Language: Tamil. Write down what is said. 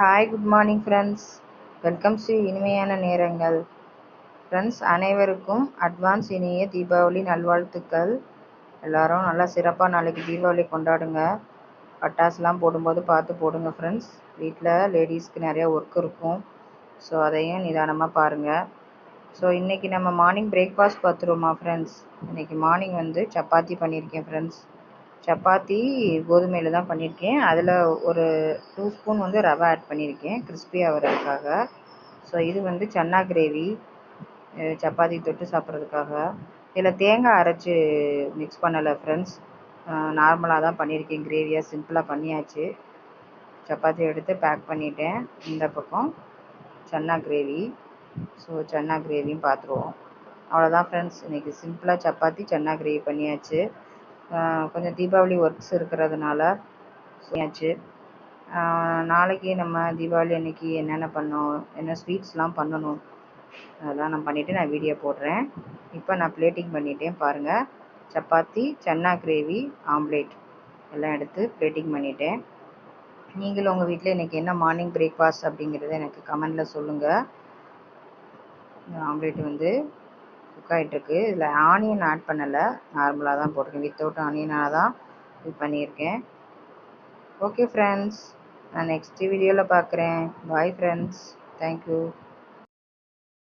Hi good morning friends welcome Sri இனிமையான நேரங்கள். ஃப்ரெண்ட்ஸ் அனைவருக்கும் அட்வான்ஸ் இனிய தீபாவளி நல்வாழ்த்துக்கள். எல்லாரும் நல்லா சிறப்பாக நாளைக்கு தீபாவளி கொண்டாடுங்க. பட்டாசுலாம் போடும்போது பார்த்து போடுங்க ஃப்ரெண்ட்ஸ் வீட்டில் லேடிஸ்க்கு நிறையா ஒர்க் இருக்கும். ஸோ அதையும் நிதானமாக பாருங்கள் ஸோ இன்றைக்கி நம்ம மார்னிங் பிரேக்ஃபாஸ்ட் பார்த்துருவோமா ஃப்ரெண்ட்ஸ் இன்றைக்கி மார்னிங் வந்து சப்பாத்தி பண்ணியிருக்கேன் ஃப்ரெண்ட்ஸ் சப்பாத்தி கோதுமையில் தான் பண்ணியிருக்கேன் அதில் ஒரு டூ ஸ்பூன் வந்து ரவை ஆட் பண்ணியிருக்கேன் கிறிஸ்பி ஆகிறதுக்காக ஸோ இது வந்து சன்னா கிரேவி சப்பாத்தி தொட்டு சாப்பிட்றதுக்காக. இதில் தேங்காய் அரைச்சி மிக்ஸ் பண்ணலை ஃப்ரெண்ட்ஸ் நார்மலாக தான் பண்ணியிருக்கேன் கிரேவியாக சிம்பிளாக பண்ணியாச்சு. சப்பாத்தி எடுத்து பேக் பண்ணிட்டேன் இந்த பக்கம் சன்னா கிரேவி ஸோ சன்னா கிரேவியும் பார்த்துருவோம் அவ்வளோதான் ஃப்ரெண்ட்ஸ் இன்றைக்கி சிம்பிளாக சப்பாத்தி சன்னா கிரேவி பண்ணியாச்சு. கொஞ்சம் தீபாவளி ஒர்க்ஸ் இருக்கிறதுனால பண்ணியாச்சு நாளைக்கு நம்ம தீபாவளி அன்னைக்கு என்னென்ன பண்ணோம் என்ன ஸ்வீட்ஸ்லாம் பண்ணணும் அதெல்லாம் நான் பண்ணிவிட்டு நான் வீடியோ போடுறேன். இப்போ நான் பிளேட்டிங் பண்ணிட்டேன் பாருங்கள் சப்பாத்தி சன்னா கிரேவி ஆம்லேட் எல்லாம் எடுத்து பிளேட்டிங் பண்ணிட்டேன். நீங்களும் உங்கள் வீட்டில் இன்றைக்கி என்ன மார்னிங் பிரேக்ஃபாஸ்ட் அப்படிங்கிறத எனக்கு கமெண்டில் சொல்லுங்கள் ஆம்லேட் வந்து குக் ஆகிட்டுருக்கு இதில் ஆனியன் ஆட் பண்ணலை. நார்மலாக தான் போட்டிருக்கேன். வித்தவுட் ஆனியனாக தான் இது பண்ணியிருக்கேன். ஓகே ஃப்ரெண்ட்ஸ் நான் நெக்ஸ்ட் வீடியோவில் பார்க்குறேன் பாய் ஃப்ரெண்ட்ஸ் தேங்க்யூ